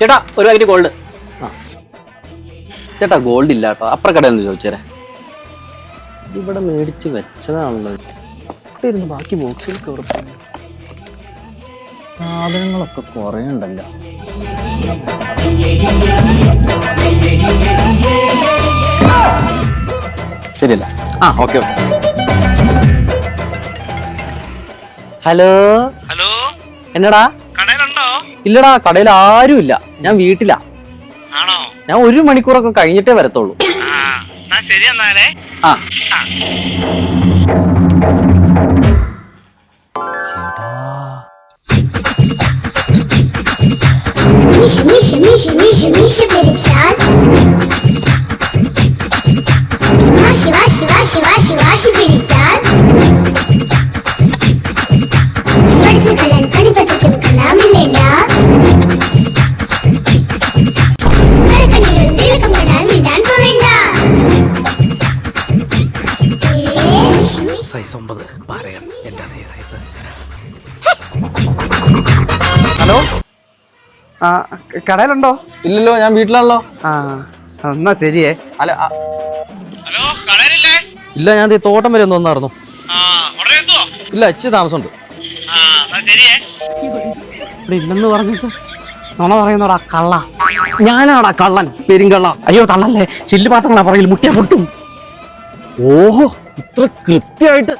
ചേട്ടാ ഒരു packet gold ആ. ചേട്ടാ ഗോൾഡ് ഇല്ല കേട്ടോ. അപ്പുറ കടയിൽ നിന്ന് ചോദിച്ചേരെ. ഇവിടെ മേടിച്ച് വെച്ചതാണല്ലോ. ഇവിടെ ഇരുന്ന് ബാക്കി ബോക്സിൽ കയറി സാധനങ്ങളൊക്കെ കുറേ ഉണ്ടല്ലോ. ശരിയല്ല. ആ ഓക്കെ ഓക്കെ ഹലോ ഹലോ എന്നടാ? ഇല്ലടാ കടയിൽ ആരുമില്ല ഞാൻ വീട്ടിലാ ആണോ ഞാൻ ഒരു മണിക്കൂറൊക്കെ കഴിഞ്ഞിട്ടേ വരത്തുള്ളൂ ആ എന്നാ ശരി എന്നാലേ ആ Миша, Миша, Миша, Миша, Миша переписал. സൈസ് ഒമ്പത് പറയാം എന്റെ അതേ സൈസ് ഹലോ? ആ കടയിലുണ്ടോ? ഇല്ലല്ലോ ഞാൻ വീട്ടിലാണല്ലോ. ആ എന്നാ ശരിയേ. അല്ല ആ, ഹലോ കടയിലില്ലേ? ഇല്ല ഞാൻ ദേ തോട്ടം വരെ ഒന്ന് വന്നായിരുന്നു. ആ ഉടനെ എത്തുവോ? ഇല്ല ഇച്ചിരി താമസമുണ്ട്. ആ എന്നാ ശരിയേ. ഇവിടെ ഇല്ലെന്ന് പറഞ്ഞിട്ട് നുണ പറയുന്നോടാ കള്ള. ഞാനാടാ കള്ളൻ പെരുങ്കള്ള. അയ്യോ തള്ളല്ലേ? ചില്ലുപാത്രങ്ങളാ പറയിൽ മുട്ടിയാ പൊട്ടും. ഓഹോ ഇത്ര കൃത്യമായിട്ട്